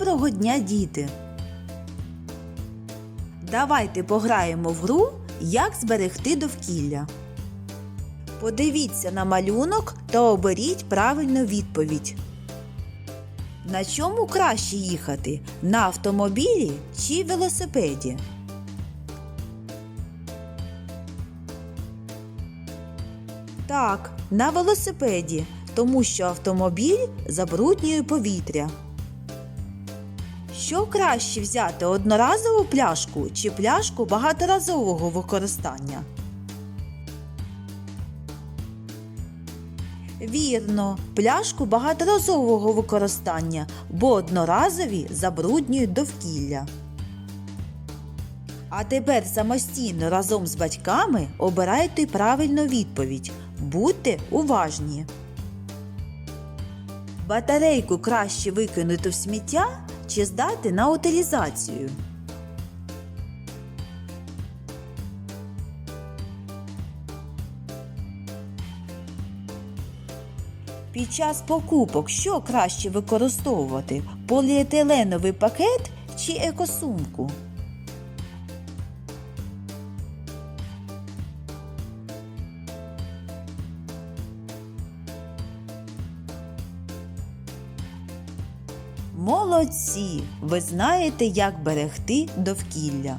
Доброго дня, діти! Давайте пограємо в гру Як зберегти довкілля. Подивіться на малюнок та оберіть правильну відповідь. На чому краще їхати? На автомобілі чи велосипеді? Так, на велосипеді, тому що автомобіль забруднює повітря. Що краще взяти одноразову пляшку чи пляшку багаторазового використання? Вірно, пляшку багаторазового використання, бо одноразові забруднюють довкілля. А тепер самостійно разом з батьками обирайте правильну відповідь. Будьте уважні. Батарейку краще викинути в сміття чи здати на утилізацію. Під час покупок що краще використовувати? Поліетиленовий пакет чи екосумку? Молодці! Ви знаєте, як берегти довкілля.